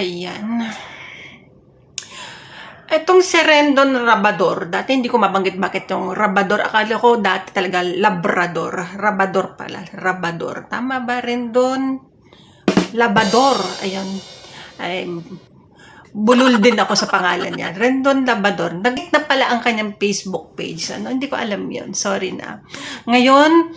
Ayan. Etong si Rendon Rabador, dati hindi ko mabanggit bakit yung Rabador. Akala ko dati talaga Labrador. Rabador pala. Rabador. Tama ba Rendon? Labador. Ayan. Ay, bulol din ako sa pangalan niya. Rendon Labador. Nagit na pala ang kanyang Facebook page. Ano? Hindi ko alam yon Sorry na. Ngayon,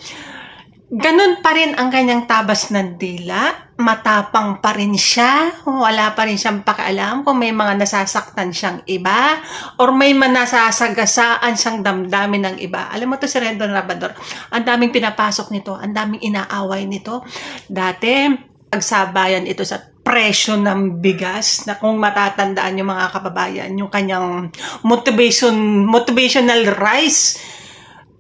ganun pa rin ang kanyang tabas ng dila. Matapang pa rin siya. Wala pa rin siyang pakialam kung may mga nasasaktan siyang iba or may manasasagasaan siyang damdamin ng iba. Alam mo to si Rendon Rabador, ang daming pinapasok nito, ang daming inaaway nito. Dati, pagsabayan ito sa presyo ng bigas na kung matatandaan yung mga kababayan, yung kanyang motivation, motivational rice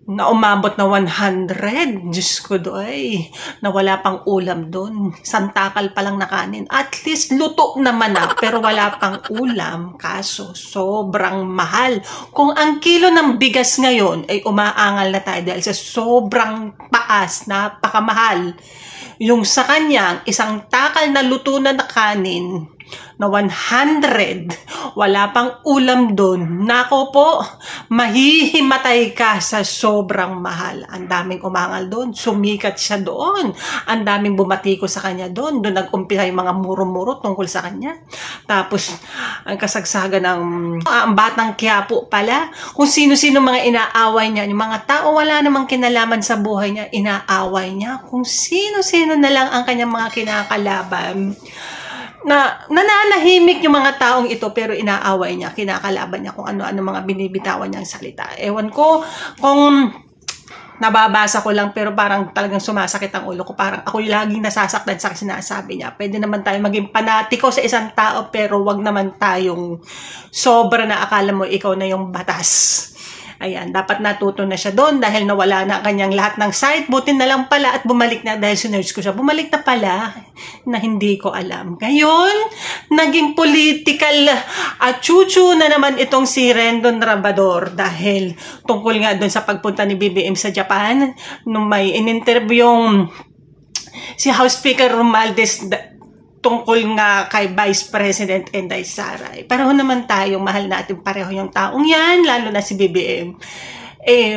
na umabot na 100. Diyos ko doy, na wala pang ulam doon. Santakal pa lang na kanin. At least luto naman na, pero wala pang ulam. Kaso, sobrang mahal. Kung ang kilo ng bigas ngayon ay umaangal na tayo dahil sa sobrang taas, napakamahal. Yung sa kanyang isang takal na luto na kanin na 100, wala pang ulam doon. Nako po, mahihimatay ka sa sobrang mahal. Ang daming umangal doon. Sumikat siya doon. Ang daming bumatiko sa kanya doon. Doon nag-umpisa yung mga muro-muro tungkol sa kanya. Tapos, ang kasagsagan ng ah, ang batang Quiapo pala. Kung sino-sino mga inaaway niya. Yung mga tao wala namang kinalaman sa buhay niya, inaaway niya. Kung sino-sino na lang ang kanyang mga kinakalaban na nananahimik yung mga taong ito pero inaaway niya, kinakalaban niya kung ano-ano mga binibitawan niyang salita. Ewan ko kung nababasa ko lang pero parang talagang sumasakit ang ulo ko. Parang ako yung laging nasasaktan sa sinasabi niya. Pwede naman tayo maging panatiko sa isang tao pero wag naman tayong sobra na akala mo ikaw na yung batas. Ayan, dapat natuto na siya doon dahil nawala na ang kanyang lahat ng site. Buti na lang pala at bumalik na dahil sinerge ko siya. Bumalik na pala na hindi ko alam. Ngayon, naging political at chuchu na naman itong si Rendon Rabador dahil tungkol nga doon sa pagpunta ni BBM sa Japan nung may in-interview si House Speaker Romualdez tungkol nga kay Vice President Enday Saray. Pareho naman tayo, mahal natin pareho yung taong yan, lalo na si BBM. Eh,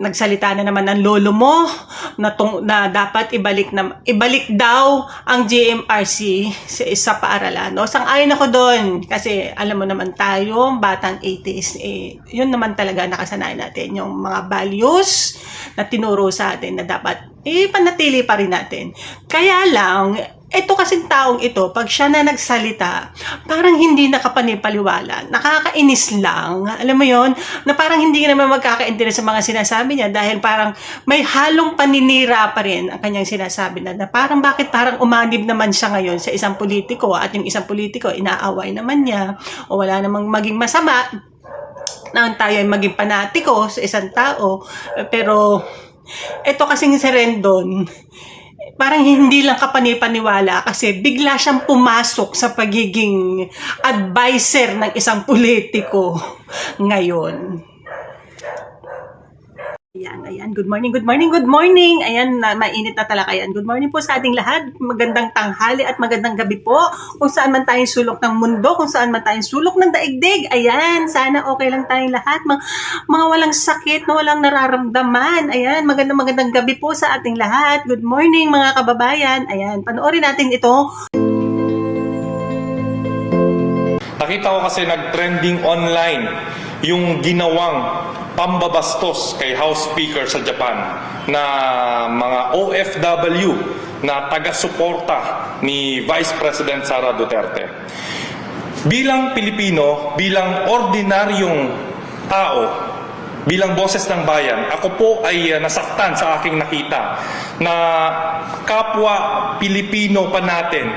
nagsalita na naman ng lolo mo na, tung, na dapat ibalik na ibalik daw ang GMRC sa isa paaralan. No, sang-ayon ako doon kasi alam mo naman tayo, batang 80s, eh, yun naman talaga nakasanayan natin yung mga values na tinuro sa atin na dapat eh, panatili pa rin natin. Kaya lang, ito kasing taong ito, pag siya na nagsalita, parang hindi nakapanipaliwala. Nakakainis lang. Alam mo yon Na parang hindi ka naman magkakaintindi sa mga sinasabi niya dahil parang may halong paninira pa rin ang kanyang sinasabi na, na parang bakit parang umanib naman siya ngayon sa isang politiko at yung isang politiko inaaway naman niya o wala namang maging masama na tayo ay maging panatiko sa isang tao. Pero ito kasing si Rendon, parang hindi lang kapanipaniwala kasi bigla siyang pumasok sa pagiging advisor ng isang politiko ngayon. Ayan, ayan. Good morning, good morning, good morning. Ayan, na, mainit na talaga yan. Good morning po sa ating lahat. Magandang tanghali at magandang gabi po. Kung saan man tayong sulok ng mundo, kung saan man tayong sulok ng daigdig. Ayan, sana okay lang tayong lahat. Mga, mga walang sakit na walang nararamdaman. Ayan, magandang magandang gabi po sa ating lahat. Good morning mga kababayan. Ayan, panoorin natin ito. Nakita ko kasi nag-trending online yung ginawang pambabastos kay House Speaker sa Japan na mga OFW na taga-suporta ni Vice President Sara Duterte. Bilang Pilipino, bilang ordinaryong tao, bilang boses ng bayan, ako po ay uh, nasaktan sa aking nakita na kapwa Pilipino pa natin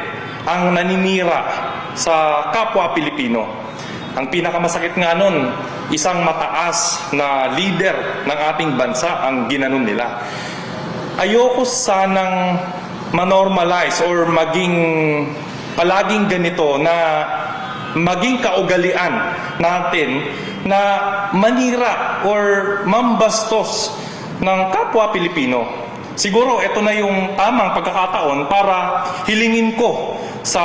ang naninira sa kapwa Pilipino. Ang pinakamasakit nga nun, isang mataas na leader ng ating bansa ang ginanon nila. Ayoko sanang manormalize or maging palaging ganito na maging kaugalian natin na manira or mambastos ng kapwa Pilipino. Siguro ito na yung tamang pagkakataon para hilingin ko sa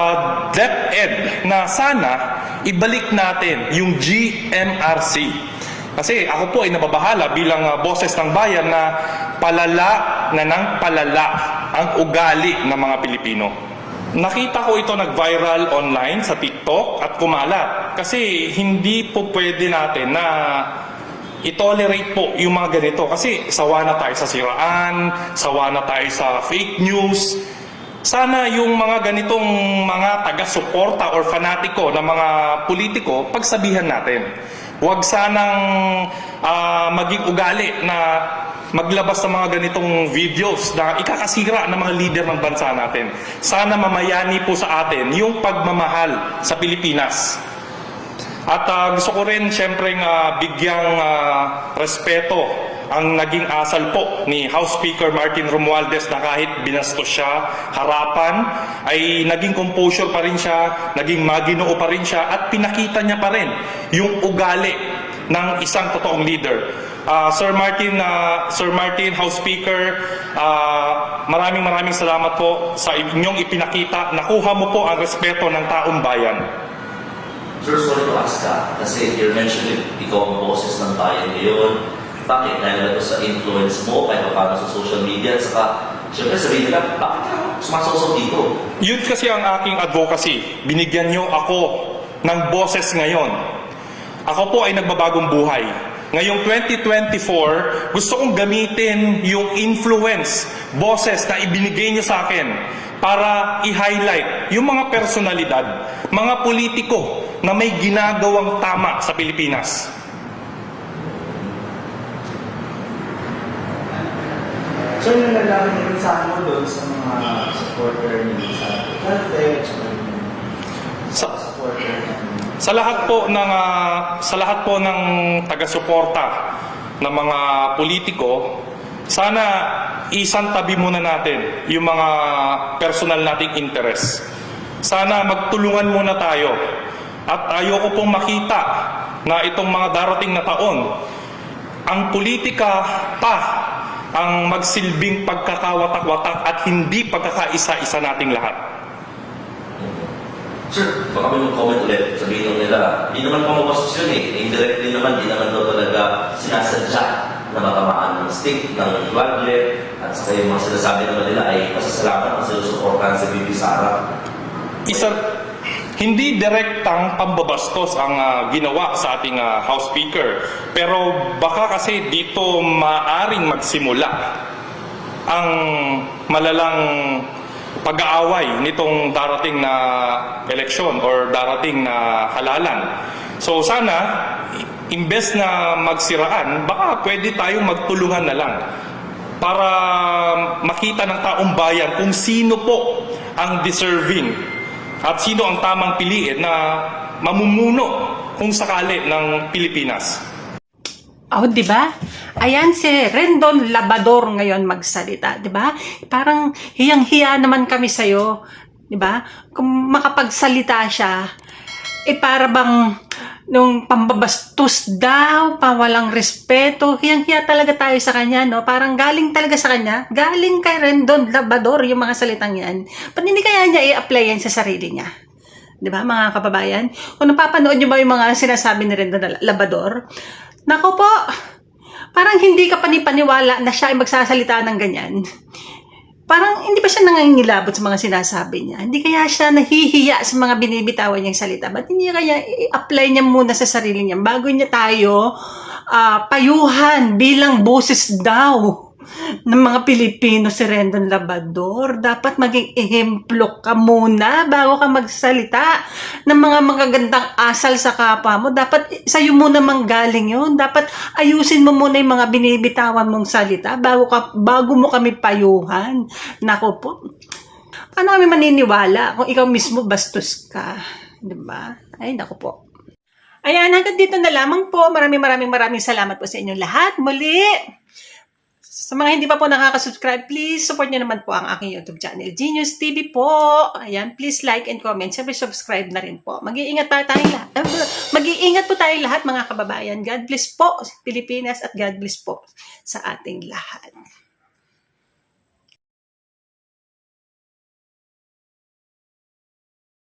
DepEd na sana ibalik natin yung GMRC. Kasi ako po ay nababahala bilang uh, boses ng bayan na palala na ng palala ang ugali ng mga Pilipino. Nakita ko ito nag-viral online sa TikTok at kumalat. Kasi hindi po pwede natin na i-tolerate po yung mga ganito. Kasi sawa na tayo sa siraan, sawa na tayo sa fake news. Sana yung mga ganitong mga taga-suporta or fanatiko ng mga politiko, pagsabihan natin. Huwag sanang ah, maging ugali na maglabas ng mga ganitong videos na ikakasira ng mga leader ng bansa natin. Sana mamayani po sa atin yung pagmamahal sa Pilipinas. At ah, gusto ko rin siyempre nga bigyang ah, respeto ang naging asal po ni House Speaker Martin Romualdez na kahit binastos siya harapan ay naging composure pa rin siya, naging maginoo pa rin siya at pinakita niya pa rin yung ugali ng isang totoong leader. Ah, Sir Martin, ah, Sir Martin, House Speaker, ah, maraming maraming salamat po sa inyong ipinakita. Nakuha mo po ang respeto ng taong bayan. Sir, sorry to ask ka, kasi you mentioned it, ikaw ang boses ng bayan ngayon. Bakit? Dahil ba ito sa influence mo, kahit pa paano sa social media, at saka, syempre sabihin nila, bakit ka sumasawsaw dito? Yun kasi ang aking advocacy. Binigyan nyo ako ng boses ngayon. Ako po ay nagbabagong buhay. Ngayong 2024, gusto kong gamitin yung influence, boses na ibinigay nyo sa akin para i-highlight yung mga personalidad, mga politiko na may ginagawang tama sa Pilipinas. So, yung nalaman niyo sa mo doon sa mga supporter niyo sa Duterte, yung Sa, supporter. Sa lahat po ng ah, sa lahat po ng taga-suporta ng mga politiko, sana isang tabi muna natin yung mga personal nating interest. Sana magtulungan muna tayo. At ayoko pong makita na itong mga darating na taon, ang politika pa ang magsilbing pagkakawatak-watak at hindi pagkakaisa-isa nating lahat. Sir, baka may mag-comment ulit. Sabihin nyo nila, di naman pamabastos yun eh. Indirectly naman, di naman daw talaga sinasadya na matamaan ng stick, ng flaglet, at saka yung mga sinasabi naman nila ay pasasalamat ang sinusuportahan sa Bibi Sara. isa hindi direktang pambabastos ang ah, ginawa sa ating ah, House Speaker. Pero baka kasi dito maaring magsimula ang malalang pag-aaway nitong darating na eleksyon or darating na halalan. So sana, imbes na magsiraan, baka pwede tayong magtulungan na lang para makita ng taong bayan kung sino po ang deserving at sino ang tamang piliin na mamumuno kung sakali ng Pilipinas. Oh, 'di ba? Ayan si Rendon Labador ngayon magsalita, 'di ba? Parang hiyang-hiya naman kami sa 'di ba? Kung makapagsalita siya, eh para bang nung pambabastos daw, pawalang respeto, hiyang-hiya talaga tayo sa kanya, no? Parang galing talaga sa kanya, galing kay Rendon Labador yung mga salitang yan. Ba't hindi kaya niya i-apply yan sa sarili niya? 'Di ba mga kababayan? Kung napapanood niyo ba yung mga sinasabi ni Rendon Labador, nako po, parang hindi ka panipaniwala na siya ay magsasalita ng ganyan. Parang hindi ba siya nangangilabot sa mga sinasabi niya? Hindi kaya siya nahihiya sa mga binibitawan niyang salita? Ba't hindi kaya i-apply niya muna sa sarili niya bago niya tayo ah, payuhan bilang boses daw ng mga Pilipino si Rendon Labador. Dapat maging ehemplo ka muna bago ka magsalita ng mga magagandang asal sa kapwa mo. Dapat sa'yo muna manggaling yun. Dapat ayusin mo muna yung mga binibitawan mong salita bago, ka, bago mo kami payuhan. Nako po. Paano kami maniniwala kung ikaw mismo bastos ka? 'Di ba? Ay, nako po. Ayan, hanggang dito na lamang po. Maraming maraming maraming salamat po sa inyong lahat. Muli, sa mga hindi pa po nakaka-subscribe, please support nyo naman po ang aking YouTube channel, Genius TV po. Ayan, please like and comment. Siyempre, subscribe na rin po. Mag-iingat tayo tayong lahat. Mag-iingat po tayong lahat, mga kababayan. God bless po, Pilipinas, at God bless po sa ating lahat.